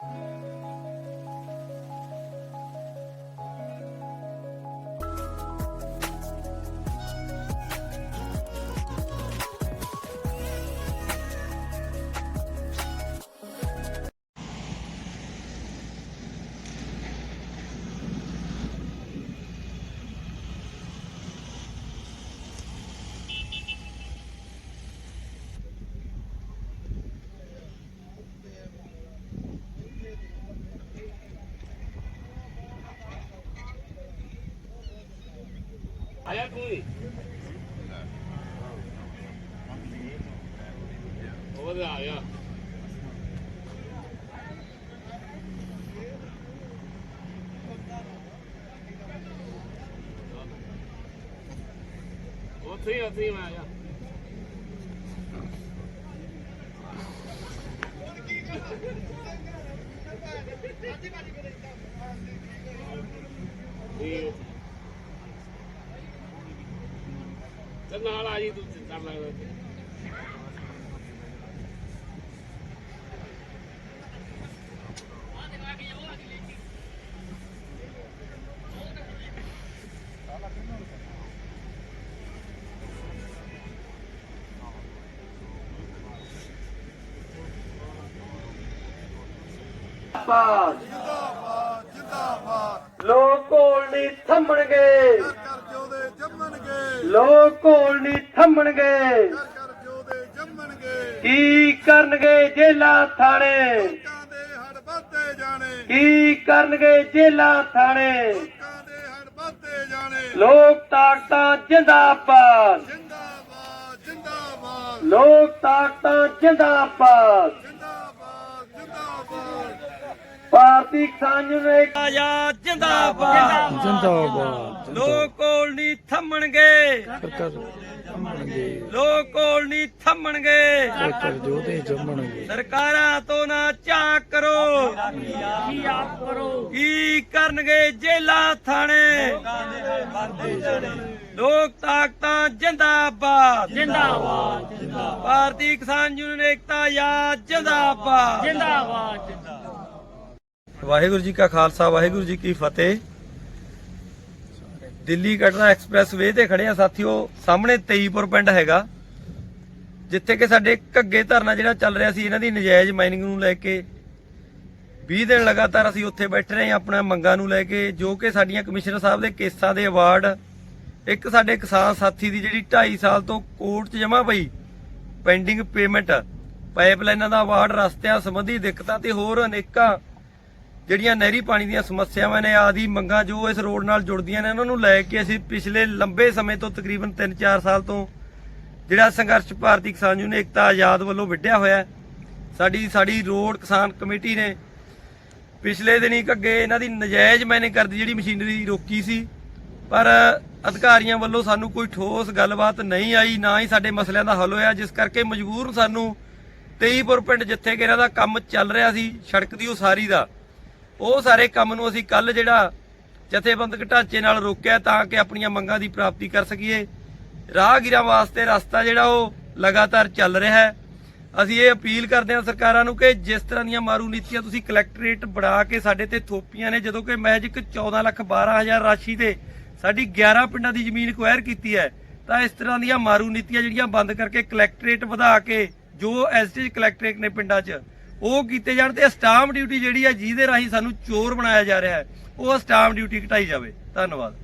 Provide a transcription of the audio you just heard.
ਆਇਆ ਤੂੰ ਹੀ ਉਹ ਆ ਗਿਆ ਉੱਥੇ ਹੀ ਉੱਥੇ ਹੀ ਮੈਂ ਆਇਆ ਠੀਕ ਤੇ ਨਾਲ ਆ ਜੀ ਤੂੰ ਕਰ ਲੱਗਦਾ ਜਿੰਦਾਬਾਦ ਜਿੰਦਾਬਾਦ। ਜਿੰਦਾਬਾਦ ਲੋਕ ਘੋਲ ਨਹੀਂ ਥੰਮਣਗੇ ਕਰ ਕਰ ਜੋਦੇ ਜੰਮਣਗੇ ਲੋਕ ਘੋਲ ਨਹੀਂ ਥੰਮਣਗੇ। ਕੀ ਕਰਨਗੇ ਜੇਲਾਂ ਥਾਣੇ? ਕੀ ਕਰਨਗੇ ਜੇਲਾਂ ਥਾਣੇ? ਲੋਕਾਂ ਤਾਕਤਾਂ ਜਿੰਦਾਬਾਦ। ਜਿੰਦਾਬਾਦ ਜਿੰਦਾਬਾਦ। ਲੋਕ ਤਾਕਤਾਂ ਜਿੰਦਾਬਾਦ ਜਿੰਦਾਬਾਦ ਭਾਰਤੀ ਕਿਸਾਨ ਯੂਨੀਅਨ ਆਜ਼ਾਦ ਜਿੰਦਾਬਾਦ। ਜਿੰਦਾਬਾਦ। ਲੋਕ ਕੋਲ ਨਹੀਂ ਥੰਮਣਗੇ। ਸਰਕਾਰ ਜੰਮਣਗੇ ਲੋਕ ਕੋਲ ਨਹੀਂ ਥੰਮਣਗੇ। ਸਰਕਾਰ ਜੋਦੇ ਜੰਮਣਗੇ। ਸਰਕਾਰਾਂ ਤੋਂ ਨਾ ਝਾਕ ਕਰੋ। ਕੀ ਕਰਨਗੇ ਜੇਲਾਂ ਥਾਣੇ? ਲੋਕ ਤਾਕਤਾਂ ਜਿੰਦਾਬਾਦ। ਜਿੰਦਾਬਾਦ। ਭਾਰਤੀ ਕਿਸਾਨ ਯੂਨੀਅਨ ਏਕਤਾ ਆਜ਼ਾਦ ਜਿੰਦਾਬਾਦ। ਵਾਹਿਗੁਰੂ ਜੀ ਕਾ ਖਾਲਸਾ, ਵਾਹਿਗੁਰੂ ਜੀ ਕੀ ਫਤਿਹ। ਦਿੱਲੀ ਕਟਰਾ ਐਕਸਪ੍ਰੈਸ ਵੇ ਤੇ ਖੜੇ ਆ ਸਾਥੀਓ, ਸਾਹਮਣੇ 23ਪੁਰ ਪਿੰਡ ਹੈਗਾ, ਜਿੱਥੇ ਕਿ ਸਾਡੇ ਘੱਗੇ ਧਰਨਾ ਜਿਹੜਾ ਚੱਲ ਰਿਹਾ ਸੀ, ਇਹਨਾਂ ਦੀ ਨਜਾਇਜ਼ ਮਾਈਨਿੰਗ ਨੂੰ ਲੈ ਕੇ। 20 ਦਿਨ ਲਗਾਤਾਰ ਅਸੀਂ ਉੱਥੇ ਬੈਠੇ ਰਹੇ ਆਪਣਾ ਮੰਗਾਂ ਨੂੰ ਲੈ ਕੇ, ਜੋ ਕਿ ਸਾਡੀਆਂ ਕਮਿਸ਼ਨਰ ਸਾਹਿਬ ਦੇ ਕੇਸਾਂ ਦੇ ਅਵਾਰਡ। ਇੱਕ ਸਾਡੇ ਕਿਸਾਨ ਸਾਥੀ ਦੀ ਜਿਹੜੀ 2.5 ਸਾਲ ਤੋਂ ਕੋਰਟ 'ਚ ਜਮ੍ਹਾਂ ਪਈ ਪੈਂਡਿੰਗ ਪੇਮੈਂਟ ਪਾਈਪਲਾਈਨਾਂ ਦਾ ਅਵਾਰਡ, ਰਸਤਿਆਂ ਸੰਬੰਧੀ ਦਿੱਕਤਾਂ ਤੇ ਹੋਰ ਅਨੇਕਾਂ ਜਿਹੜੀਆਂ ਨਹਿਰੀ ਪਾਣੀ ਦੀਆਂ ਸਮੱਸਿਆਵਾਂ ਨੇ, ਆਦੀ ਮੰਗਾਂ ਜੋ ਇਸ ਰੋਡ ਨਾਲ ਜੁੜਦੀਆਂ ਨੇ, ਉਹਨਾਂ ਨੂੰ ਲੈ ਕੇ ਅਸੀਂ ਪਿਛਲੇ ਲੰਬੇ ਸਮੇਂ ਤੋਂ ਤਕਰੀਬਨ 3-4 ਸਾਲ ਤੋਂ ਜਿਹੜਾ ਸੰਘਰਸ਼ ਭਾਰਤੀ ਕਿਸਾਨ ਯੂਨੀਅਨ ਏਕਤਾ ਆਜ਼ਾਦ ਵੱਲੋਂ ਵਿੱਢਿਆ ਹੋਇਆ ਸਾਡੀ ਸਾਡੀ ਰੋਡ ਕਿਸਾਨ ਕਮੇਟੀ ਨੇ ਪਿਛਲੇ ਦਿਨੀ ਅੱਗੇ ਇਹਨਾਂ ਦੀ ਨਜਾਇਜ਼ ਮੈਨੇ ਕਰਦੀ ਜਿਹੜੀ ਮਸ਼ੀਨਰੀ ਰੋਕੀ ਸੀ, ਪਰ ਅਧਿਕਾਰੀਆਂ ਵੱਲੋਂ ਸਾਨੂੰ ਕੋਈ ਠੋਸ ਗੱਲਬਾਤ ਨਹੀਂ ਆਈ, ਨਾ ਹੀ ਸਾਡੇ ਮਸਲਿਆਂ ਦਾ ਹੱਲ ਹੋਇਆ, ਜਿਸ ਕਰਕੇ ਮਜ਼ਬੂਰ ਸਾਨੂੰ 23ਪੁਰ ਪਿੰਡ ਜਿੱਥੇ ਕਿ ਇਹਨਾਂ ਦਾ ਕੰਮ ਚੱਲ ਰਿਹਾ ਸੀ, ਸੜਕ ਦੀ ਉਸਾਰੀ ਦਾ ਉਹ ਸਾਰੇ ਕੰਮ ਨੂੰ ਅਸੀਂ ਕੱਲ ਜਿਹੜਾ ਜਥੇਬੰਦਕ ਢਾਂਚੇ ਨਾਲ ਰੋਕਿਆ ਤਾਂ ਕਿ ਆਪਣੀਆਂ ਮੰਗਾਂ ਦੀ ਪ੍ਰਾਪਤੀ ਕਰ ਸਕੀਏ। ਰਾਹਗੀਰਾਂ ਵਾਸਤੇ ਰਸਤਾ ਜਿਹੜਾ ਉਹ ਲਗਾਤਾਰ ਚੱਲ ਰਿਹਾ ਹੈ। ਅਸੀਂ ਇਹ ਅਪੀਲ ਕਰਦੇ ਹਾਂ ਸਰਕਾਰਾਂ ਨੂੰ ਕਿ ਜਿਸ ਤਰ੍ਹਾਂ ਦੀਆਂ ਮਾਰੂ ਨੀਤੀਆਂ ਤੁਸੀਂ ਕਲੈਕਟਰੇਟ ਬਣਾ ਕੇ ਸਾਡੇ ਤੇ ਥੋਪੀਆਂ ਨੇ, ਜਦੋਂ ਕਿ ਮਹਿਜ ਇੱਕ 14 ਲੱਖ 12 ਹਜ਼ਾਰ ਰਾਸ਼ੀ ਤੇ ਸਾਡੀ 11 ਪਿੰਡਾਂ ਦੀ ਜ਼ਮੀਨ ਐਕਵਾਇਰ ਕੀਤੀ ਹੈ, ਤਾਂ ਇਸ ਤਰ੍ਹਾਂ ਦੀਆਂ ਮਾਰੂ ਨੀਤੀਆਂ ਜਿਹੜੀਆਂ ਬੰਦ ਕਰਕੇ ਕਲੈਕਟਰੇਟ ਵਧਾ ਕੇ ਜੋ ਐਸਟੀ ਕਲੈਕਟਰੇਟ ਨੇ ਪਿੰਡਾਂ 'ਚ ਉਹ ਕੀਤੇ ਜਾਣ ਤੇ ਸਟਾਂਪ ਡਿਊਟੀ ਜਿਹੜੀ ਹੈ ਜਿਹਦੇ ਰਾਹੀਂ ਸਾਨੂੰ ਚੋਰ ਬਣਾਇਆ ਜਾ ਰਿਹਾ ਹੈ, ਉਹ ਸਟਾਂਪ ਡਿਊਟੀ ਘਟਾਈ ਜਾਵੇ। ਧੰਨਵਾਦ।